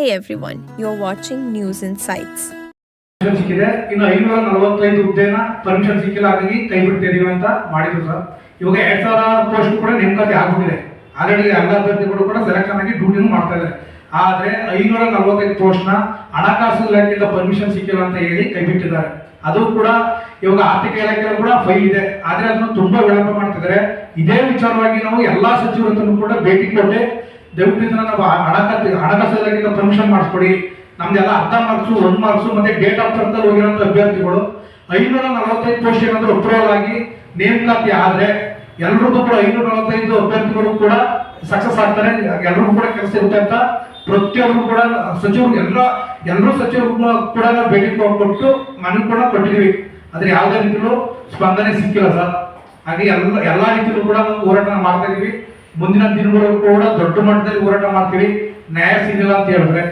Hey everyone, you're watching News Insights. Sites ಸಿಕ್ಕಿದೆ. ಇನ್ನು ಐನೂರ ನಲವತ್ತೈದು ಹುದ್ದೆನ ಪರ್ಮಿಷನ್ ಸಿಕ್ಕಿಲ್ಲ ಹಾಗಾಗಿ ಕೈ ಬಿಡ್ತೀವಿ ಅಂತ ಮಾಡಿದ್ರು ಸರ್. ಇವಾಗ ಎರಡ್ ಸಾವಿರ ಪೋಸ್ಟ್ ಕೂಡ ನೇಮಕಾತಿ ಆಗ್ಬಿಟ್ಟಿದೆ. ಆಲ್ರೆಡಿ ಎಲ್ಲ ಅಭ್ಯರ್ಥಿಗಳು ಕೂಡ ಸೆಲೆಕ್ಷನ್ ಆಗಿ ಡ್ಯೂಟಿನೂ ಮಾಡ್ತಾ ಇದ್ದಾರೆ. ಆದ್ರೆ ಐನೂರ ನಲವತ್ತೈದು ಪೋಸ್ಟ್ನ ಹಣಕಾಸು ಇಲಾಖೆಯಿಂದ ಪರ್ಮಿಷನ್ ಸಿಕ್ಕಿಲ್ಲ ಅಂತ ಹೇಳಿ ಕೈ ಬಿಟ್ಟಿದ್ದಾರೆ ಅದು ಕೂಡ ಇವಾಗ ಆರ್ಥಿಕ ಇಲಾಖೆ ಕೂಡ ಫೈಲ್ ಇದೆ. ಆದ್ರೆ ಅದನ್ನು ತುಂಬಾ ವಿಳಂಬ ಮಾಡ್ತಿದ್ದಾರೆ. ಇದೇ ವಿಚಾರವಾಗಿ ನಾವು ಎಲ್ಲಾ ಸಚಿವರನ್ನು ಕೂಡ ಭೇಟಿ ಕೊಟ್ಟೆ. ದಯವಿಟ್ಟು ನಾವು ಹಣಕಾಸು ಹಣಕಾಸು ಇಲಾಖೆಯಿಂದ ಪರ್ಮಿಷನ್ ಮಾಡಿಸ್ಕೊಡಿ. ನಮ್ದೆಲ್ಲ ಅರ್ಧ ಮಾರ್ಕ್ಸು ಒನ್ ಮಾರ್ಕ್ಸು ಮತ್ತೆ ಡೇಟ್ ಆಫ್ ಬರ್ತ್ ಅಲ್ಲಿ ಹೋಗಿರೋಂಥ ಅಭ್ಯರ್ಥಿಗಳು. ಐನೂರ ನಲವತ್ತೈದು ಪೋಸ್ಟ್ ಏನಾದರೂ ಅಪ್ರೂವಲ್ ಆಗಿ ನೇಮಕಾತಿ ಆದ್ರೆ ಎಲ್ರಿಗೂ ಕೂಡ ಐನೂರ ನಲವತ್ತೈದು ಅಭ್ಯರ್ಥಿಗಳು ಕೂಡ ಸಕ್ಸಸ್ ಆಗ್ತಾರೆ. ಎಲ್ರಿಗೂ ಕೂಡ ಕೆಲಸ ಇರುತ್ತೆ ಅಂತ ಪ್ರತಿಯೊಬ್ಬರು ಕೂಡ ಸಚಿವರು ಎಲ್ಲ, ಎಲ್ಲರೂ ಸಚಿವರು ಕೂಡ ನಾವು ಭೇಟಿ ಕೊಟ್ಟು ಮನವಿ ಕೂಡ ಕೊಟ್ಟಿದ್ವಿ ಆದ್ರೆ ಯಾವುದೇ ರೀತಿಯಲ್ಲೂ ಸ್ಪಂದನೆ ಸಿಕ್ಕಿಲ್ಲ ಸರ್. ಹಾಗೆ ಎಲ್ಲ, ಎಲ್ಲಾ ರೀತಿಯಲ್ಲೂ ಕೂಡ ಹೋರಾಟ ಮಾಡ್ತಾ ಇದೀವಿ. ಮುಂದಿನ ದಿನಗಳು ಕೂಡ ದೊಡ್ಡ ಮಟ್ಟದಲ್ಲಿ ಹೋರಾಟ ಮಾಡ್ತೀವಿ. ನ್ಯಾಯ ಸಿಗಲ್ಲ ಅಂತ ಹೇಳಿದ್ರೆ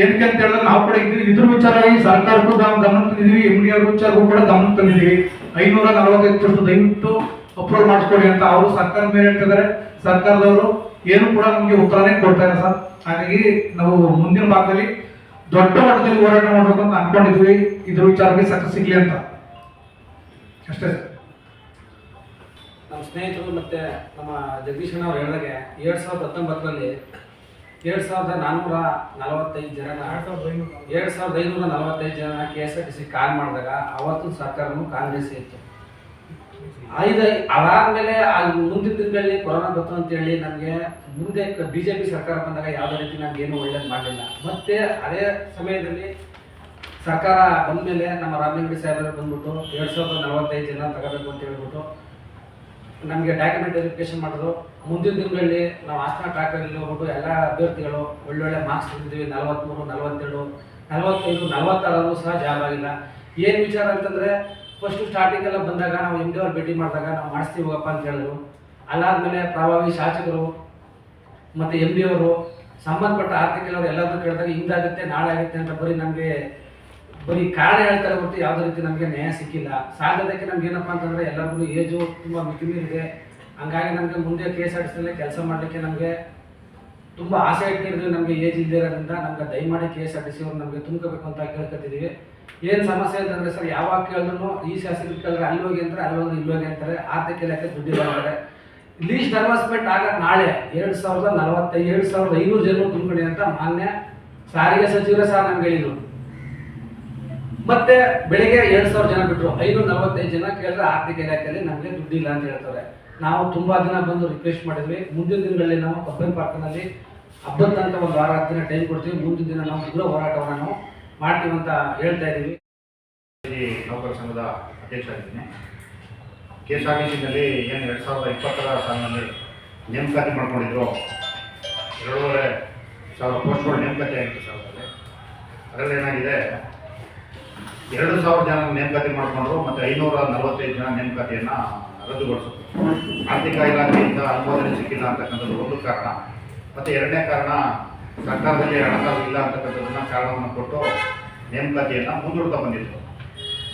ಏನಕ್ಕೆ ಅಂತ ಹೇಳಿದ್ರೆ ನಾವು ಕೂಡ ಇದ್ರ ಇದ್ರ ವಿಚಾರವಾಗಿ ಸರ್ಕಾರಕ್ಕೂ ನಾವು ಗಮನ ತಂದಿದ್ದೀವಿ. ಎಂ ಡಿ ಅವ್ರ ವಿಚಾರಕ್ಕೂ ಕೂಡ ಗಮನ ತಂದಿದ್ದೀವಿ. ಐನೂರ ನಲವತ್ತೈದು ದಯವಿಟ್ಟು ಅಪ್ರೂವ್ ಮಾಡಿಸ್ಕೊಡಿ ಅಂತ ಅವರು ಸರ್ಕಾರ ಮೇಲೆ ಹೇಳ್ತಿದ್ದಾರೆ. ಸರ್ಕಾರದವರು ಏನು ಕೂಡ ನಮಗೆ ಉತ್ತರನೇ ಇಲ್ಲ ಸರ್. ಹಾಗಾಗಿ ನಾವು ಮುಂದಿನ ಭಾಗದಲ್ಲಿ ದೊಡ್ಡ ಮಟ್ಟದಲ್ಲಿ ಹೋರಾಟ ಮಾಡಬೇಕು ಅಂತ ಅನ್ಕೊಂಡಿದ್ವಿ. ಇದ್ರ ವಿಚಾರಕ್ಕೆ ಸಕ್ಸಸ್ ಸಿಗ್ಲಿ ಅಂತ. ಅಷ್ಟೇ ಸರ್. ನಮ್ಮ ಸ್ನೇಹಿತರು ಮತ್ತು ನಮ್ಮ ಜಗದೀಶ್ ಅಣ್ಣ ಅವ್ರು ಹೇಳಿದಾಗೆ ಎರಡು ಸಾವಿರದ ಹತ್ತೊಂಬತ್ತರಲ್ಲಿ ಎರಡು ಸಾವಿರದ ನಾನ್ನೂರ ನಲವತ್ತೈದು ಜನ ಎರಡು ಸಾವಿರದ ಐನೂರ ನಲವತ್ತೈದು. ಜನ K S R T C call ಮಾಡಿದಾಗ ಅವತ್ತು ಸರ್ಕಾರನೂ ಕಾಂಗ್ರೆಸ್ ಇತ್ತು. ಐದು ಅದಾದ್ಮೇಲೆ ಆ ಮುಂದಿನ ದಿನಗಳಲ್ಲಿ ಕೊರೋನಾ ಬಂತು ಅಂತೇಳಿ ನಮಗೆ ಮುಂದೆ ಬಿ ಜೆ ಪಿ ಸರ್ಕಾರ ಬಂದಾಗ ಯಾವುದೇ ರೀತಿ ನಮ್ಗೆ ಏನು ಒಳ್ಳೇದು ಮಾಡಲಿಲ್ಲ. ಮತ್ತೆ ಅದೇ ಸಮಯದಲ್ಲಿ ಸರ್ಕಾರ ಬಂದಮೇಲೆ ನಮ್ಮ ರಾಮಲಿಂಗಡಿ ಸಾಹೇಬರು ಬಂದ್ಬಿಟ್ಟು ಎರಡು ಸಾವಿರದ ನಲವತ್ತೈದು ಜನ ತಗೋಬೇಕು ಅಂತ ಹೇಳ್ಬಿಟ್ಟು ನಮಗೆ ಡಾಕ್ಯುಮೆಂಟ್ ವೆರಿಫಿಕೇಶನ್ ಮಾಡಿದ್ರು. ಮುಂದಿನ ದಿನಗಳಲ್ಲಿ ನಾವು ಆಸ್ತಾ ಟ್ರ್ಯಾಕಲ್ಲಿ ಹೋಗ್ಬಿಟ್ಟು ಎಲ್ಲ ಅಭ್ಯರ್ಥಿಗಳು ಒಳ್ಳೊಳ್ಳೆ ಮಾರ್ಕ್ಸ್ ತೆಗೆದಿದ್ವಿ ನಲವತ್ತ್ಮೂರು ನಲವತ್ತೆರಡು, ನಲವತ್ತೈದು ನಲವತ್ತಾರು ಸಹ ಜಾಬ್ ಆಗಿಲ್ಲ ಏನು ವಿಚಾರ ಅಂತಂದರೆ ಫಸ್ಟು ಸ್ಟಾರ್ಟಿಂಗ್ ಎಲ್ಲ ಬಂದಾಗ ನಾವು ಅವ್ರು ಭೇಟಿ ಮಾಡಿದಾಗ ನಾವು ಮಾಡಿಸ್ತೀವಿ ಹೋಗಪ್ಪ ಅಂತ ಹೇಳಿದ್ರು. ಅಲ್ಲಾದಮೇಲೆ ಪ್ರಭಾವಿ ಶಾಸಕರು ಮತ್ತು ಎಂ ಬಿ ಅವರು, ಸಂಬಂಧಪಟ್ಟ ಆರ್ಥಿಕ ಎಲ್ಲರೂ ಕೇಳಿದಾಗ ಹಿಂಗಾಗುತ್ತೆ, ನಾಳೆ ಆಗುತ್ತೆ ಅಂತ ಬರೀ ನಮಗೆ ಬರೀ ಕಾರಣ ಹೇಳ್ತಾರೆ ಹೊರತು ಯಾವುದೇ ರೀತಿ ನಮಗೆ ನ್ಯಾಯ ಸಿಕ್ಕಿಲ್ಲ. ಸಾಧ್ಯತೆಗೆ ನಮ್ಗೆ ಏನಪ್ಪ ಅಂತಂದರೆ ಎಲ್ಲರಿಗೂ ಏಜು ತುಂಬ ಮಿತಿಮೀರಿದೆ ಹಂಗಾಗಿ ನಮಗೆ ಮುಂದೆ ಕೆ ಎಸ್ ಕೆಲಸ ಮಾಡಲಿಕ್ಕೆ ನಮಗೆ ತುಂಬ ಆಸೆ ಇಟ್ಟಿರ್ತೀವಿ ನಮಗೆ ಏಜ್ ಇಲ್ಲದೆ ನಮ್ಗೆ ದಯಮಾಡಿ ಕೆ ಎಸ್ ಆರ್ ಅವ್ರು ನಮಗೆ ತುಂಬ್ಕೋಬೇಕು ಅಂತ ಕೇಳ್ಕೊತಿದ್ದೀವಿ ಏನು ಸಮಸ್ಯೆ ಅಂತಂದರೆ ಸರ್, ಯಾವಾಗ ಕೇಳಿದ್ರು ಈ ಶಾಸಕರು ಕೇಳಿದ್ರೆ ಅಲ್ಲಿ ಹೋಗಿ ಅಂತಾರೆ, ಅಲ್ಲಿ ಹೋಗಿ ಇಲ್ಲಿ ಹೋಗಿ ಅಂತಾರೆ ಆರ್ಥಿಕ ಇಲಾಖೆ ದುಡ್ಡಿಲ್ಲ ಬರ್ತಾರೆ ಲೀಸ್ಟ್ ಅನೌನ್ಸ್ಮೆಂಟ್ ಆಗ ನಾಳೆ ಎರಡು ಸಾವಿರದ ನಲವತ್ತೈದು ಎರಡು ಸಾವಿರದ ಐನೂರು ಜನರು ತುಂಬಿಡಿ ಅಂತ ಮಾನ್ಯ ಸಾರಿಗೆ ಸಚಿವರೇ ಸಹ ನಮ್ಗೆ ಹೇಳಿದ್ರು. ಮತ್ತೆ ಬೆಳಿಗ್ಗೆ ಎರಡು ಸಾವಿರ ಜನ ಬಿಟ್ಟರು ಐನೂರ ನಲವತ್ತೈದು ಜನ ಕೇಳಿದ್ರೆ ಆರ್ಥಿಕ ಇಲಾಖೆಯಲ್ಲಿ ನಮಗೆ ದುಡ್ಡಿಲ್ಲ ಅಂತ ಹೇಳ್ತಾರೆ. ನಾವು ತುಂಬಾ ದಿನ ಬಂದು ರಿಕ್ವೆಸ್ಟ್ ಮಾಡಿದ್ವಿ. ಮುಂದಿನ ದಿನಗಳಲ್ಲಿ ನಾವು ಕಬ್ಬನ್ ಪಾರ್ಕ್ನಲ್ಲಿ ಹಬ್ಬದ ತನಕ ಒಂದು ವಾರ ಹತ್ತು ದಿನ ಟೈಮ್ ಕೊಡ್ತೀವಿ. ಮುಂದಿನ ದಿನ ನಾವು ಉಗ್ರ ಹೋರಾಟವನ್ನು ನಾವು ಮಾಡ್ತೀವಿ ಅಂತ ಹೇಳ್ತಾ ಇದ್ದೀವಿ. ನೌಕರ ಸಂಘದ ಅಧ್ಯಕ್ಷರಾಗಿದ್ದೀನಿ ಕೆ ಎಸ್ ಆರ್ ಟಿ ಸಿನಲ್ಲಿ ಏನು ಎರಡು ಸಾವಿರದ ಇಪ್ಪತ್ತರ ಸಾಲಿನಲ್ಲಿ ನೇಮಕಾತಿ ಮಾಡ್ಕೊಂಡಿದ್ರು? ಎರಡೂವರೆ ಸಾವಿರ ಪೋಸ್ಟ್ಗಳು ನೇಮಕಾತಿ ಆಗಿತ್ತು ಸರ್ ಅದರಲ್ಲಿ ಅದರಲ್ಲಿ ಏನಾಗಿದೆ ಎರಡು ಸಾವಿರ ಜನ ನೇಮಕಾತಿ ಮಾಡಿಕೊಂಡ್ರು ಮತ್ತು ಐನೂರ ನಲವತ್ತೈದು ಜನ ನೇಮಕಾತಿಯನ್ನು ರದ್ದುಗೊಳಿಸಿದ್ರು. ಆರ್ಥಿಕ ಇಲಾಖೆಯಿಂದ ಅನುಮೋದನೆ ಸಿಕ್ಕಿಲ್ಲ ಅಂತಕ್ಕಂಥದ್ದು ಒಂದು ಕಾರಣ. ಮತ್ತು ಎರಡನೇ ಕಾರಣ, ಸರ್ಕಾರದಲ್ಲಿ ಹಣಕಾಸು ಇಲ್ಲ ಅಂತಕ್ಕಂಥದ್ದನ್ನ ಕಾರಣವನ್ನು ಕೊಟ್ಟು ನೇಮಕಾತಿಯನ್ನು ಮುಂದೂಡ್ತಾ ಬಂದಿದ್ರು.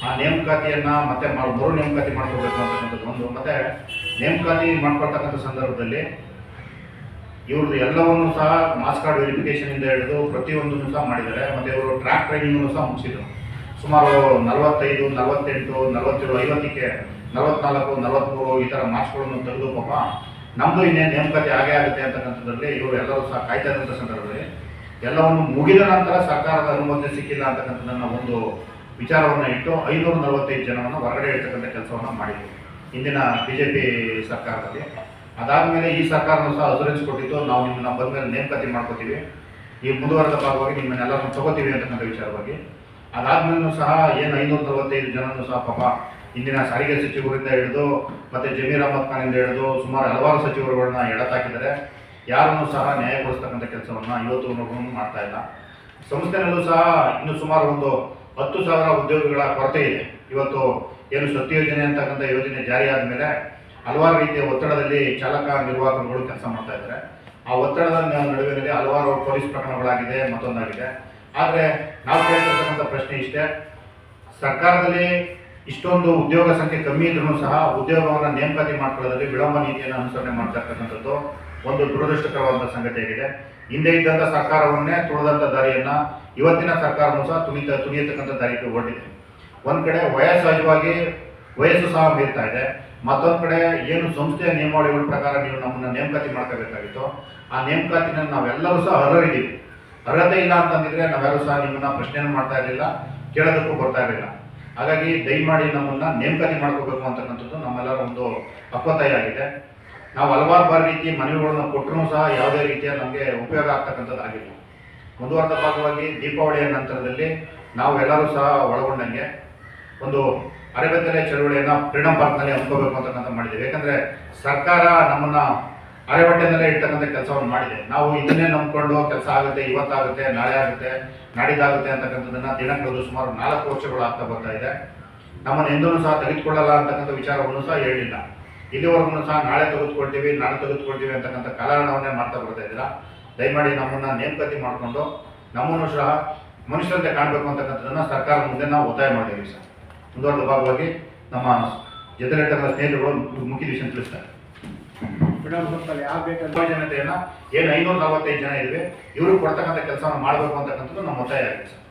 ಆ ನೇಮಕಾತಿಯನ್ನು ಮತ್ತೆ ಮರು ನೇಮಕಾತಿ ಮಾಡ್ಕೋಬೇಕು ಅಂತಕ್ಕಂಥದ್ದು ಒಂದು. ಮತ್ತೆ ನೇಮಕಾತಿ ಮಾಡ್ಕೊಳ್ತಕ್ಕಂಥ ಸಂದರ್ಭದಲ್ಲಿ ಇವ್ರದ್ದು ಎಲ್ಲವನ್ನೂ ಸಹ ಮಾಸ್ ಕಾರ್ಡ್ ವೆರಿಫಿಕೇಶನ್ ಇಂದ ಹಿಡಿದು ಪ್ರತಿಯೊಂದನ್ನು ಸಹ ಮಾಡಿದ್ದಾರೆ. ಮತ್ತೆ ಇವರು ಟ್ರ್ಯಾಕ್ ಟ್ರೈನಿಂಗ್ ಸಹ ಮುಗಿಸಿದ್ರು. ಸುಮಾರು ನಲವತ್ತೈದು, ನಲವತ್ತೆಂಟು, ನಲವತ್ತೇಳು, ಐವತ್ತಕ್ಕೆ ನಲವತ್ನಾಲ್ಕು ನಲವತ್ತ್ಮೂರು ಈ ಥರ ಮಾರ್ಕ್ಸ್ಗಳನ್ನು ತೆಗೆದು ಪಾಪ ನಮ್ಮದು ಇನ್ನೇನು ನೇಮಕಾತಿ ಆಗೇ ಆಗುತ್ತೆ ಅಂತಕ್ಕಂಥದ್ರಲ್ಲಿ ಇವರು ಎಲ್ಲರೂ ಸಹ ಕಾಯ್ತಾ ಇದ್ದಂಥ ಸಂದರ್ಭದಲ್ಲಿ ಎಲ್ಲವನ್ನು ಮುಗಿದ ನಂತರ ಸರ್ಕಾರದ ಅನುಮತಿ ಸಿಕ್ಕಿಲ್ಲ ಅಂತಕ್ಕಂಥದ್ದನ್ನ ಒಂದು ವಿಚಾರವನ್ನು ಇಟ್ಟು ಐನೂರ ನಲವತ್ತೈದು ಜನವನ್ನು ಹೊರಗಡೆ ಇರ್ತಕ್ಕಂಥ ಕೆಲಸವನ್ನು ಮಾಡಿದ್ವಿ. ಇಂದಿನ ಬಿ ಜೆ ಪಿ ಸರ್ಕಾರದಲ್ಲಿ. ಅದಾದಮೇಲೆ ಈ ಸರ್ಕಾರನ ಸಹ ಅಸುರೆನ್ಸ್ ನಾವು ನಿಮ್ಮನ್ನ ಬಂದಮೇಲೆ ನೇಮಕಾತಿ ಮಾಡ್ಕೋತೀವಿ. ಈ ಮುಂದುವರೆದ ಭಾಗವಾಗಿ ನಿಮ್ಮನ್ನೆಲ್ಲರನ್ನು ತಗೋತೀವಿ ಅಂತಕ್ಕಂಥ ವಿಚಾರವಾಗಿ ಅದಾದ್ಮೇಲೂ ಸಹ ಏನು ಐನೂರ ನಲವತ್ತೈದು ಜನನು ಸಹ ಪಾಪ ಇಂದಿನ ಸಾರಿಗೆ ಸಚಿವರಿಂದ ಹಿಡಿದು ಮತ್ತೆ ಜಮೀರ್ ಅಹಮದ್ ಇಂದ ಹಿಡಿದು ಸುಮಾರು ಹಲವಾರು ಸಚಿವರುಗಳನ್ನ ಎಡತಾಕಿದ್ದಾರೆ. ಯಾರನ್ನು ಸಹ ನ್ಯಾಯಗೊಳಿಸ್ತಕ್ಕಂಥ ಕೆಲಸವನ್ನು ಇವತ್ತು ಮಾಡ್ತಾ ಇಲ್ಲ. ಸಂಸ್ಥೆನಲ್ಲೂ ಸಹ ಇನ್ನು ಸುಮಾರು ಒಂದು ಹತ್ತು ಸಾವಿರ ಉದ್ಯೋಗಗಳ ಕೊರತೆ ಇದೆ. ಇವತ್ತು ಏನು ಸ್ವತ್ತು ಯೋಜನೆ ಅಂತಕ್ಕಂಥ ಯೋಜನೆ ಜಾರಿಯಾದ ಮೇಲೆ ಹಲವಾರು ರೀತಿಯ ಒತ್ತಡದಲ್ಲಿ ಚಾಲಕ ನಿರ್ವಾಹಕರುಗಳು ಕೆಲಸ ಮಾಡ್ತಾ ಇದ್ದಾರೆ. ಆ ಒತ್ತಡದ ನಡುವಿನಲ್ಲಿ ಹಲವಾರು ಪೊಲೀಸ್ ಪ್ರಕರಣಗಳಾಗಿದೆ, ಮತ್ತೊಂದಾಗಿದೆ. ಆದರೆ ನಾವು ಕೇಳ್ತಕ್ಕಂಥ ಪ್ರಶ್ನೆ ಇಷ್ಟೇ. ಸರ್ಕಾರದಲ್ಲಿ ಇಷ್ಟೊಂದು ಉದ್ಯೋಗ ಸಂಖ್ಯೆ ಕಮ್ಮಿ ಇದ್ರೂ ಸಹ ಉದ್ಯೋಗವನ್ನು ನೇಮಕಾತಿ ಮಾಡ್ಕೊಳ್ಳೋದ್ರಲ್ಲಿ ವಿಳಂಬ ನೀತಿಯನ್ನು ಅನುಸರಣೆ ಮಾಡ್ತಕ್ಕಂಥದ್ದು ಒಂದು ದುರದೃಷ್ಟಕರವಾದ ಸಂಗತಿಯಾಗಿದೆ. ಹಿಂದೆ ಇದ್ದಂಥ ಸರ್ಕಾರವನ್ನೇ ತುಳಿದಂಥ ದಾರಿಯನ್ನ ಇವತ್ತಿನ ಸರ್ಕಾರವೂ ಸಹ ತುಳಿತ, ತುಳಿಯತಕ್ಕಂಥ ದಾರಿಗೆ ಹೊರಟಿದೆ. ಒಂದು ಕಡೆ ವಯಸ್ಸಹಜವಾಗಿ ವಯಸ್ಸು ಸಹ ಮೀರ್ತಾ ಇದೆ. ಮತ್ತೊಂದು ಕಡೆ ಏನು ಸಂಸ್ಥೆಯ ನಿಯಮಾವಳಿಗಳ ಪ್ರಕಾರ ನೀವು ನಮ್ಮನ್ನು ನೇಮಕಾತಿ ಮಾಡ್ಕೋಬೇಕಾಗಿತ್ತು, ಆ ನೇಮಕಾತಿನ ನಾವೆಲ್ಲರೂ ಸಹ ಅರ್ಹರಿದ್ದೀವಿ. ಅರ್ಹತೆ ಇಲ್ಲ ಅಂತಂದಿದ್ರೆ ನಾವ್ಯಾರು ಸಹ ನಿಮ್ಮನ್ನ ಪ್ರಶ್ನೆಯನ್ನು ಮಾಡ್ತಾ ಇರಲಿಲ್ಲ, ಕೇಳೋದಕ್ಕೂ ಬರ್ತಾ ಇರಲಿಲ್ಲ. ಹಾಗಾಗಿ ದಯಮಾಡಿ ನಮ್ಮನ್ನ ನೇಮಕಾತಿ ಮಾಡ್ಕೋಬೇಕು ಅಂತಕ್ಕಂಥದ್ದು ನಮ್ಮೆಲ್ಲರ ಒಂದು ಅಪ್ಪತ್ತಾಯ ಆಗಿದೆ. ನಾವು ಹಲವಾರು ಬಾರಿ ರೀತಿ ಮನವಿಗಳನ್ನ ಕೊಟ್ಟರೂ ಸಹ ಯಾವುದೇ ರೀತಿಯ ನಮಗೆ ಉಪಯೋಗ ಆಗ್ತಕ್ಕಂಥದ್ದಾಗಿಲ್ಲ ಮುಂದುವರೆದ ಭಾಗವಾಗಿ ದೀಪಾವಳಿಯ ನಂತರದಲ್ಲಿ ನಾವು ಎಲ್ಲರೂ ಸಹ ಒಳಗೊಂಡಂಗೆ ಒಂದು ಅರೆಬೆತ್ತಲೆ ಚಳುವಳಿಯನ್ನ ಫ್ರೀಡಮ್ ಪಾರ್ಕ್ನಲ್ಲಿ ಅಂದ್ಕೋಬೇಕು ಅಂತಕ್ಕಂಥ ಮಾಡಿದ್ದೀವಿ. ಯಾಕಂದ್ರೆ ಸರ್ಕಾರ ನಮ್ಮನ್ನ ಅರೆಬಟ್ಟೆನಲ್ಲೇ ಇರ್ತಕ್ಕಂಥ ಕೆಲಸವನ್ನು ಮಾಡಿದೆ. ನಾವು ಇದನ್ನೇ ನಂಬ್ಕೊಂಡು ಕೆಲಸ ಆಗುತ್ತೆ, ಇವತ್ತಾಗುತ್ತೆ, ನಾಳೆ ಆಗುತ್ತೆ, ನಾಡಿದ್ದಾಗುತ್ತೆ ಅಂತಕ್ಕಂಥದ್ದನ್ನ ದಿನಗಳು ಸುಮಾರು ನಾಲ್ಕು ವರ್ಷಗಳು ಆಗ್ತಾ ಬರ್ತಾ ಇದೆ. ನಮ್ಮನ್ನು ಎಂದೂ ಸಹ ತೆಗೆದುಕೊಳ್ಳಲ್ಲ ಅಂತಕ್ಕಂಥ ವಿಚಾರವನ್ನು ಸಹ ಹೇಳಿಲ್ಲ. ಇಲ್ಲಿವರೆಗೂ ಸಹ ನಾಳೆ ತೆಗೆದುಕೊಳ್ತೀವಿ ನಾಳೆ ತೆಗೆದುಕೊಳ್ತೀವಿ ಅಂತಕ್ಕಂಥ ಕಾಲಹರಣವನ್ನೇ ಮಾಡ್ತಾ ಬರ್ತಾ ಇದ್ದೀರಾ? ದಯಮಾಡಿ ನಮ್ಮನ್ನ ನೇಮಕತಿ ಮಾಡಿಕೊಂಡು ನಮ್ಮನ್ನು ಸಹ ಮನುಷ್ಯರಂತೆ ಕಾಣಬೇಕು ಅಂತಕ್ಕಂಥದ್ದನ್ನು ಸರ್ಕಾರ ಮುಂದೆ ನಾವು ಒತ್ತಾಯ ಮಾಡಿದ್ದೀವಿ ಸರ್. ಮುಂದುವರೆದ ಭಾಗವಾಗಿ ನಮ್ಮ ಜೊತೆಲಿರ್ತಕ್ಕಂಥ ಸ್ನೇಹಿತರುಗಳು ಮುಖ್ಯ ವಿಷಯ ತಿಳಿಸ್ತಾರೆ. ಯುವ ಜನತೆಯನ್ನ ಏನು ಐನೂರ ನಲವತ್ತೈದು ಜನ ಇದ್ವಿ ಇವರು ಕೊಡ್ತಕ್ಕಂಥ ಕೆಲಸವನ್ನು ಮಾಡಬೇಕು ಅಂತಕ್ಕಂಥದ್ದು ನಮ್ಮ ಒತ್ತಾಯ ಆಗಿದೆ ಸರ್